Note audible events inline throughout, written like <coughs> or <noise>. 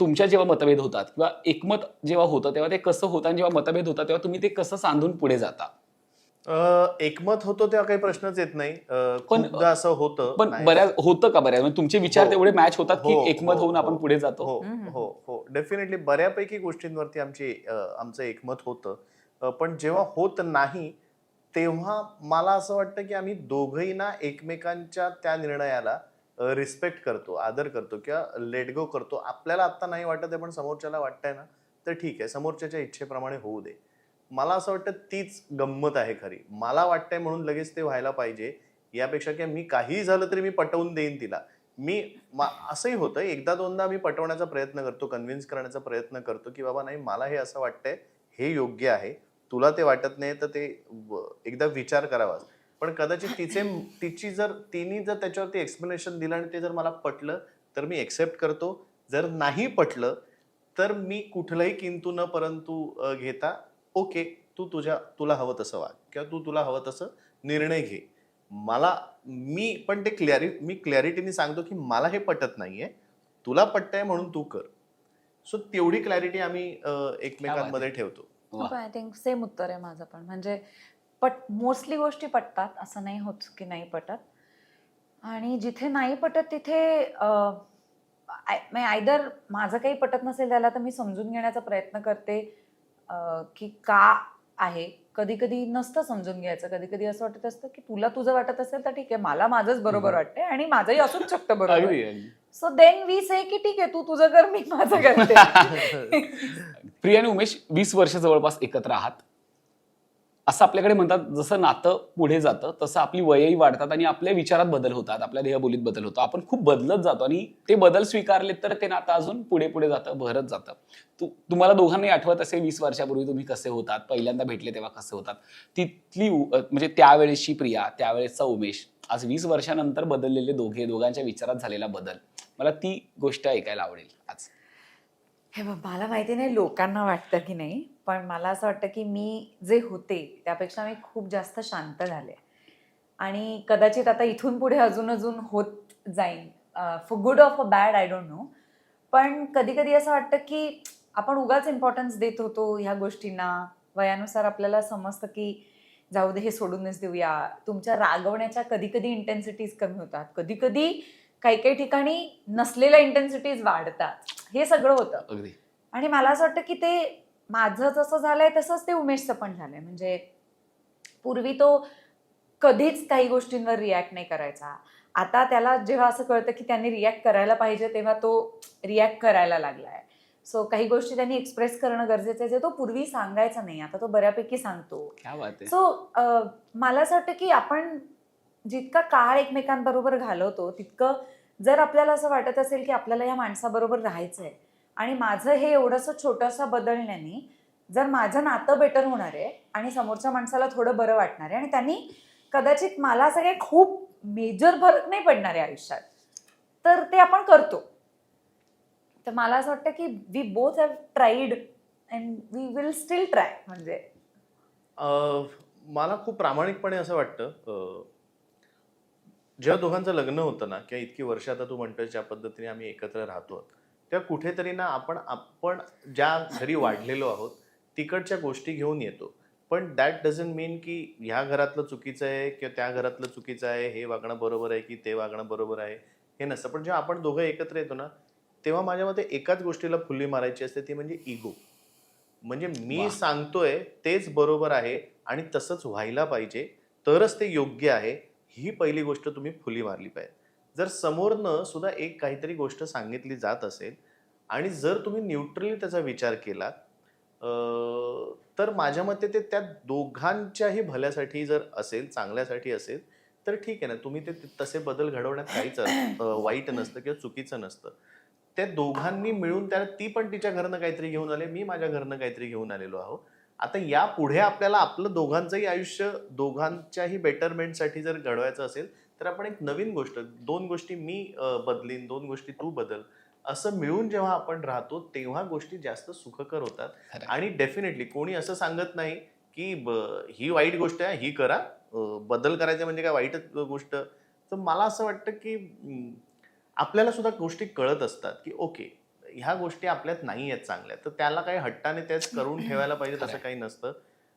तुमच्या जेव्हा मतभेद होतात किंवा एकमत जेव्हा होतं तेव्हा ते कसं होतं आणि जेव्हा मतभेद होतात तेव्हा तुम्ही ते कसं सांधून पुढे जाता अ, एकमत होतो तेव्हा काही प्रश्नच येत नाही पण- असं होतं पण. बऱ्याच होतं का बऱ्याच म्हणजे तुमचे विचार हो. तेवढे मॅच होतात की हो, एकमत हो, होऊन आपण. पुढे जातो हो. हो हो डेफिनेटली बऱ्यापैकी गोष्टींवरती आमची आमचं एकमत होतं पण जेव्हा होत नाही तेव्हा मला असं वाटतं की आम्ही दोघंही ना एकमेकांच्या त्या निर्णयाला रिस्पेक्ट करतो आदर करतो किंवा लेट गो करतो. आपल्याला आत्ता नाही वाटत आहे पण समोरच्याला वाटतंय ना तर ठीक आहे. समोरच्याच्या इच्छेप्रमाणे होऊ दे. मला असं वाटतं तीच गंमत आहे खरी. मला वाटतंय म्हणून लगेच ते व्हायला पाहिजे. यापेक्षा की मी काहीही झालं तरी मी पटवून देईन तिला. मी मा- असंही होतं एकदा दोनदा मी पटवण्याचा प्रयत्न करतो कन्व्हिन्स करण्याचा प्रयत्न करतो की बाबा नाही मला हे असं वाटतंय हे योग्य आहे. तुला ते वाटत नाही तर ते एकदा विचार करावा पण कदाचित तिचे तिची जर तिने जर त्याच्यावरती एक्सप्लेनेशन दिलं आणि ते जर मला पटलं तर मी एक्सेप्ट करतो. जर नाही पटलं तर मी कुठलंही किंतु न परंतु घेता ओके तू तुझ्या तुला हवं तसं वाग किंवा तू तुला हवं तसं निर्णय घे. मला मी पण ते क्लॅरि मी क्लॅरिटीने सांगतो की मला हे पटत नाहीये. तुला पटतंय म्हणून तू कर. सो तेवढी क्लॅरिटी आम्ही एकमेकांमध्ये ठेवतो. आय थिंक सेम उत्तर आहे माझं पण. म्हणजे पट मोस्टली गोष्टी पटतात असं नाही होत की नाही पटत. आणि जिथे नाही पटत तिथे आयदर माझं काही पटत नसेल त्याला तर मी समजून घेण्याचा प्रयत्न करते की का आहे. कधी कधी नसतं समजून घ्यायचं. कधी कधी असं वाटत असतं की तुला तुझं वाटत असेल तर ठीक आहे मला माझंच बरोबर. वाटतंय आणि माझंही असूच शकतं बरोबर. सो देन वी से की ठीक आहे तू तुझं कर मी माझं करते. <laughs> प्रिया आणि उमेश वीस वर्ष जवळपास एकत्र आहात. असं आपल्याकडे म्हणतात जसं नातं पुढे जातं तसं आपली वयही वाढतात आणि आपल्या विचारात बदल होतात आपल्या देहबोलीत बदल होतो. आपण खूप बदलत जातो आणि ते बदल स्वीकारले तर ते नातं अजून पुढे पुढे जातं भरत जातं. तू तुम्हाला दोघांनाही आठवत असेल वीस वर्षापूर्वी तुम्ही कसे होतात पहिल्यांदा भेटले तेव्हा कसे होतात? तिथली उ- म्हणजे त्यावेळेसची प्रिया त्यावेळेसचा उमेश आज वीस वर्षानंतर बदललेले दोघे दोघांच्या विचारात झालेला बदल. मला ती गोष्ट ऐकायला आवडेल आज. हे बघ मला माहिती नाही लोकांना वाटतं की नाही पण मला असं वाटतं की मी जे होते त्यापेक्षा मी खूप जास्त शांत झाले आणि कदाचित आता इथून पुढे अजून अजून होत जाईन. For good of a bad I don't know पण कधी कधी असं वाटतं की आपण उगाच इम्पॉर्टन्स देत होतो ह्या गोष्टींना. वयानुसार आपल्याला समजतं की जाऊ दे हे सोडूनच देऊया. तुमच्या रागवण्याच्या कधी कधी इंटेन्सिटीज कमी होतात. कधी कधी काही काही ठिकाणी नसलेल्या इंटेन्सिटीज वाढतात. हे सगळं होतं. अगदी. आणि मला असं वाटतं की ते माझं जसं झालंय तसंच ते उमेशचं पण झालंय. म्हणजे पूर्वी तो कधीच काही गोष्टींवर रिॲक्ट नाही करायचा. आता त्याला जेव्हा असं कळतं की त्यांनी रिॲक्ट करायला पाहिजे तेव्हा तो रिॲक्ट करायला लागलाय. सो काही गोष्टी त्यांनी एक्सप्रेस करणं गरजेचं आहे. जे तो पूर्वी सांगायचा नाही आता तो बऱ्यापैकी सांगतो. सो मला असं वाटतं की आपण जितका काळ एकमेकांबरोबर घालवतो तितकं जर आपल्याला असं वाटत असेल की आपल्याला या माणसाबरोबर राहायचंय आणि माझं हे एवढंसं छोटंसं बदलण्याने जर माझं नातं बेटर होणार आहे आणि समोरच्या माणसाला थोडं बरं वाटणार आहे आणि त्यांनी कदाचित मला असं काही खूप मेजर फरक नाही पडणार आहे आयुष्यात तर ते आपण करतो. तर मला असं वाटतं की we both have tried and we will still try म्हणजे. मला खूप प्रामाणिकपणे असं वाटतं जेव्हा दोघांचं लग्न होतं ना किंवा इतकी वर्ष आता तू म्हणतोय ज्या पद्धतीने आम्ही एकत्र राहतो तेव्हा कुठेतरी ना आपण आपण ज्या घरी वाढलेलो आहोत तिकडच्या गोष्टी घेऊन येतो. पण दॅट डझंट मीन की ह्या घरातलं चुकीचं आहे किंवा त्या घरातलं चुकीचं आहे हे वागणं बरोबर आहे की ते वागणं बरोबर आहे हे नसतं. पण जेव्हा आपण दोघं एकत्र येतो ना तेव्हा माझ्या मते एकाच गोष्टीला फुल्ली मारायची असते ती म्हणजे इगो म्हणजे मी. सांगतोय तेच बरोबर आहे आणि तसंच व्हायला पाहिजे तरच ते योग्य आहे ही पहिली गोष्ट तुम्ही फुली मारली पाहिजे. जर समोरनं सुद्धा एक काहीतरी गोष्ट सांगितली जात असेल आणि जर तुम्ही न्यूट्रली त्याचा विचार केला तर माझ्या मते ते त्या दोघांच्याही भल्यासाठी जर असेल चांगल्यासाठी असेल तर ठीक आहे ना. तुम्ही ते तसे बदल घडवण्यात काहीच वाईट नसतं किंवा चुकीचं नसतं. त्या दोघांनी मिळून त्या ती पण तिच्या घरनं काहीतरी घेऊन आले मी माझ्या घरनं काहीतरी घेऊन आलेलो आहो. आता या पुढे आपल्याला आपलं दोघांचंही आयुष्य दोघांच्याही बेटरमेंटसाठी जर घडवायचं असेल तर आपण एक नवीन गोष्ट दोन गोष्टी मी बदलीन दोन गोष्टी तू बदल असं मिळून जेव्हा आपण राहतो तेव्हा गोष्टी जास्त सुखकर होतात. आणि डेफिनेटली कोणी असं सांगत नाही की ही वाईट गोष्ट आहे ही करा. बदल करायचे म्हणजे काय वाईटच गोष्ट? तर मला असं वाटतं की आपल्याला सुद्धा गोष्टी कळत असतात की ओके ह्या गोष्टी आपल्यात नाही आहेत चांगल्या. तर त्याला काही हट्टाने तेच करून <clears throat> ठेवायला पाहिजे तसं काही नसतं.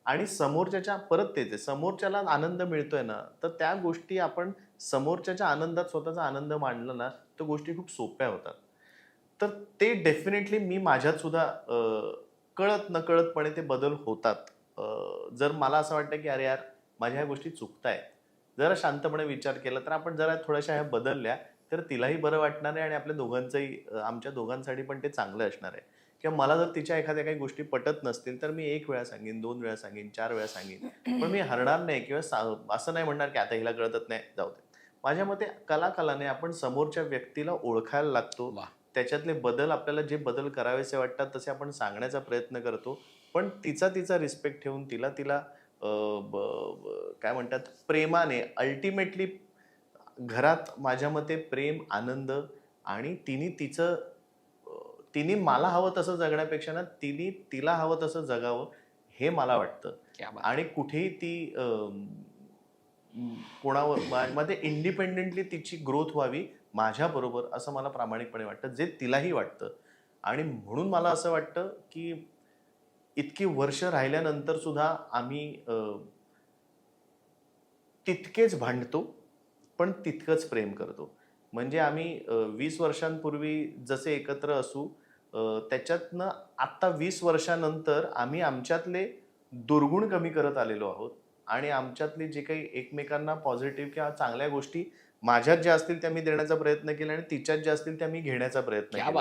आणि समोरच्याच्या परत तेच आहे. समोरच्याला आनंद मिळतोय ना तर त्या गोष्टी आपण समोरच्याच्या आनंदात स्वतःचा आनंद मांडला ना तर गोष्टी खूप सोप्या होतात. तर ते डेफिनेटली मी माझ्यात सुद्धा कळत नकळतपणे ते बदल होतात. जर मला असं वाटतं की अरे यार माझ्या ह्या गोष्टी चुकतायत. जरा शांतपणे विचार केला तर आपण जरा थोड्याशा ह्या बदलल्या. तर तिलाही बरं वाटणार आहे आणि आपल्या दोघांचंही आमच्या दोघांसाठी पण ते चांगलं असणार आहे. किंवा मला जर तिच्या एखाद्या काही गोष्टी पटत नसतील तर मी एक वेळा सांगेन दोन वेळा सांगेन चार वेळा सांगेन. पण मी हरणार नाही किंवा सा- असं नाही म्हणणार की आता हिला कळतच नाही जाऊ दे. माझ्या मते कलाकालाने आपण समोरच्या व्यक्तीला ओळखायला लागतो. त्याच्यातले बदल आपल्याला जे बदल करावेसे वाटतात तसे आपण सांगण्याचा प्रयत्न करतो. पण तिचा तिचा रिस्पेक्ट ठेवून तिला तिला काय म्हणतात प्रेमाने अल्टिमेटली घरात माझ्या मते प्रेम आनंद आणि तिने तिचं तिने मला हवं तसं जगण्यापेक्षा ना तिने तिला हवं तसं जगावं हे मला वाटतं. क्या बात. आणि कुठेही ती कोणावर मध्ये इंडिपेंडेंटली तिची ग्रोथ व्हावी माझ्याबरोबर असं मला प्रामाणिकपणे वाटतं जे तिलाही वाटतं. आणि म्हणून मला असं वाटतं की इतकी वर्ष राहिल्यानंतर सुद्धा आम्ही तितकेच भांडतो. पण तितकंच प्रेम करतो. म्हणजे आम्ही वीस वर्षांपूर्वी जसे एकत्र असू त्याच्यातनं आत्ता वीस वर्षानंतर आम्ही आमच्यातले दुर्गुण कमी करत आलेलो आहोत. आणि आमच्यातले जे काही एकमेकांना पॉझिटिव्ह किंवा चांगल्या गोष्टी माझ्यात ज्या असतील त्या मी देण्याचा प्रयत्न केला आणि तिच्यात ज्या असतील त्या मी घेण्याचा प्रयत्न क्या केला.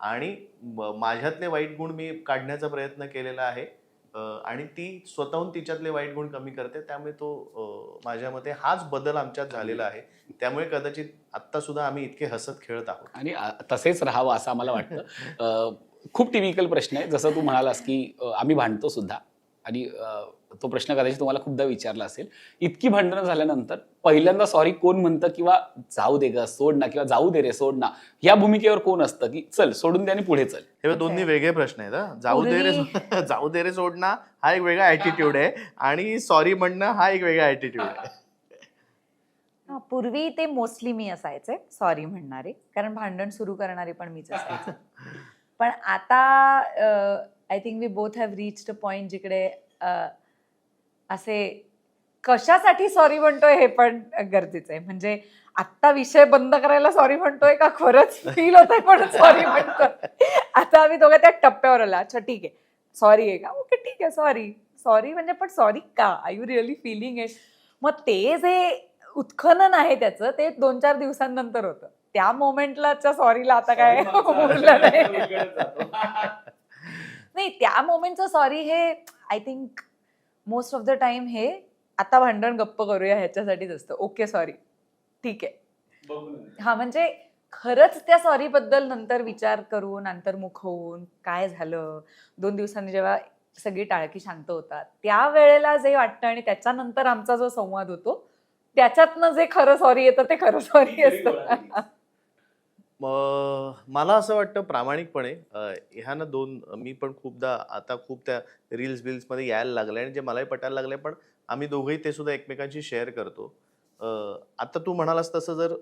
आणि माझ्यातले वाईट गुण मी काढण्याचा प्रयत्न केलेला आहे. आणि ती स्वतःहून तिच्यातले वाईट गुण कमी करते त्यामुळे तो माझ्या मते हाच बदल आमच्यात झालेला आहे. त्यामुळे कदाचित आत्ता सुद्धा आम्ही इतके हसत खेळत आहोत. आणि तसेच राहावं असं आम्हाला वाटतं. <laughs> खूप टिपिकल प्रश्न आहे. जसं तू म्हणालास की आम्ही भांडतो सुद्धा. आणि तो प्रश्न कदाचित तुम्हाला खूपदा विचारला असेल. इतकी भांडणं झाल्यानंतर पहिल्यांदा सॉरी कोण म्हणतं किंवा जाऊ दे ग सोड ना किंवा जाऊ दे रे सोड ना या भूमिकेवर कोण असतं की चल सोडून दे आणि पुढे चल. हे दोन्ही वेगळे प्रश्न आहेत हा. जाऊ दे रे <laughs> जाऊ दे रे सोडणं हा एक वेगळा ऍटिट्यूड आहे. आणि सॉरी म्हणणं हा एक वेगळा ऍटिट्यूड आहे. पूर्वी ते मोस्टली मी असायचे सॉरी म्हणणारे. कारण भांडण सुरू करणारी पण मीच असायचे. <laughs> पण आता I think we both have reached a point जिकडे अ, असे कशासाठी सॉरी म्हणतोय हे पण गरजेचं आहे. म्हणजे आत्ता विषय बंद करायला सॉरी म्हणतोय का? खरंच फील होत आहे पण सॉरी म्हणतोय. आता आम्ही दोघं त्या टप्प्यावर आला. अच्छा ठीक आहे. सॉरी आहे का? ओके ठीक आहे सॉरी सॉरी म्हणजे पण सॉरी का? I you really feeling it मग ते जे उत्खनन आहे त्याचं ते दोन चार दिवसांनंतर होतं. त्या मोमेंटलाच्या सॉरीला आता काय <laughs> नाही. त्या मोमेंटचं सॉरी हे I think most of the time हे आता भांडण गप्प करूया ह्याच्यासाठीच असतं. ओके सॉरी ठीक आहे. हा म्हणजे खरंच त्या सॉरी बद्दल नंतर विचार करून अंतर्मुख होऊन काय झालं? दोन दिवसांनी जेव्हा सगळी टाळकी शांत होतात त्या वेळेला जे वाटतं आणि त्याच्यानंतर आमचा जो संवाद होतो त्याच्यातनं जे खरं सॉरी येतं ते खरं सॉरी असतं. मला असं वाटतं प्रामाणिकपणे ह्या ना दोन मी पण खूपदा आता खूप त्या रील्स बिल्समध्ये यायला लागले आणि जे मलाही पटायला लागले पण आम्ही दोघंही ते सुद्धा एकमेकांशी शेअर करतो. आता तू म्हणालास तसं जर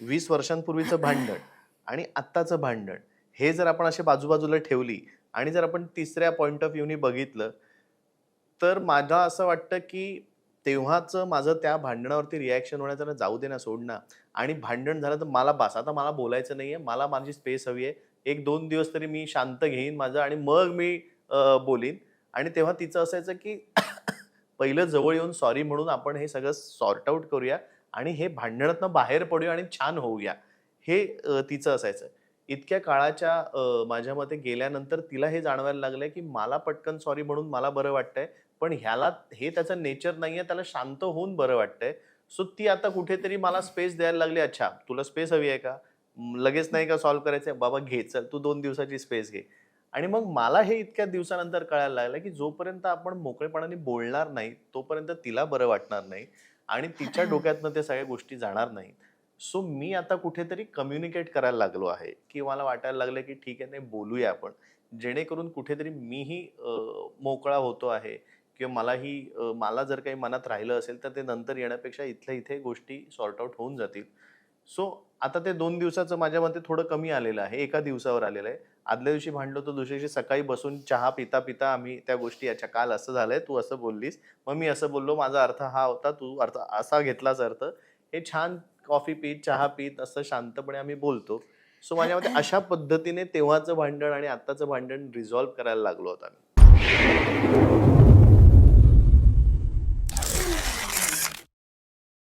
वीस वर्षांपूर्वीचं भांडण आणि आत्ताचं भांडण हे जर आपण असे बाजूबाजूला ठेवली आणि जर आपण तिसऱ्या पॉईंट ऑफ व्ह्यूनी बघितलं तर मला असं वाटतं की तेव्हाचं माझं त्या भांडणावरती रिॲक्शन होण्याचं जाऊ दे ना सोड ना. आणि भांडण झालं तर मला बास आता मला बोलायचं नाही आहे मला माझी स्पेस हवी आहे. एक दोन दिवस तरी मी शांत घेईन माझं आणि मग मी बोलीन. आणि तेव्हा तिचं असायचं की <coughs> पहिलं जवळ येऊन सॉरी म्हणून आपण हे सगळं सॉर्ट आऊट करूया आणि हे भांडणातनं बाहेर पडूया आणि छान होऊया. हे तिचं असायचं इतक्या काळाच्या माझ्या मते गेल्यानंतर तिला हे जाणवायला लागलंय की मला पटकन सॉरी म्हणून मला बरं वाटतंय. पण ह्याला हे त्याचं नेचर नाहीये त्याला शांत होऊन बरं वाटतंय. सो ती आता कुठेतरी मला स्पेस द्यायला लागली. अच्छा तुला स्पेस हवी आहे का? लगेच नाही का सॉल्व्ह करायचंय? बाबा घे चल तू दोन दिवसाची स्पेस घे. आणि मग मला हे इतक्या दिवसानंतर कळायला लागलं की जोपर्यंत आपण मोकळेपणाने बोलणार नाही तोपर्यंत तिला बरं वाटणार नाही आणि तिच्या डोक्यातनं त्या सगळ्या गोष्टी जाणार नाहीत. सो मी आता कुठेतरी कम्युनिकेट करायला लागलो आहे की मला वाटायला लागलं की ठीक आहे नाही बोलूया आपण. जेणेकरून कुठेतरी मीही मोकळा होतो आहे. किंवा मलाही मला जर काही मनात राहिलं असेल तर ते नंतर येण्यापेक्षा इथल्या इथे गोष्टी सॉर्ट आउट होऊन जातील. सो आता ते दोन दिवसाचं माझ्या मते थोडं कमी आलेलं आहे. एका दिवसावर आलेलं आहे. आदल्या दिवशी भांडलो तर दुसऱ्या दिवशी सकाळी बसून चहा पिता पिता आम्ही त्या गोष्टी याच्या काल असं झालंय तू असं बोललीस. मग मी असं बोललो माझा अर्थ हा होता तू अर्थ असा घेतलाच अर्थ. हे छान कॉफी पीत चहा पीत असं शांतपणे आम्ही बोलतो. सो माझ्या मते अशा पद्धतीने तेव्हाचं भांडण आणि आत्ताचं भांडण रिझॉल्व्ह करायला लागलो होता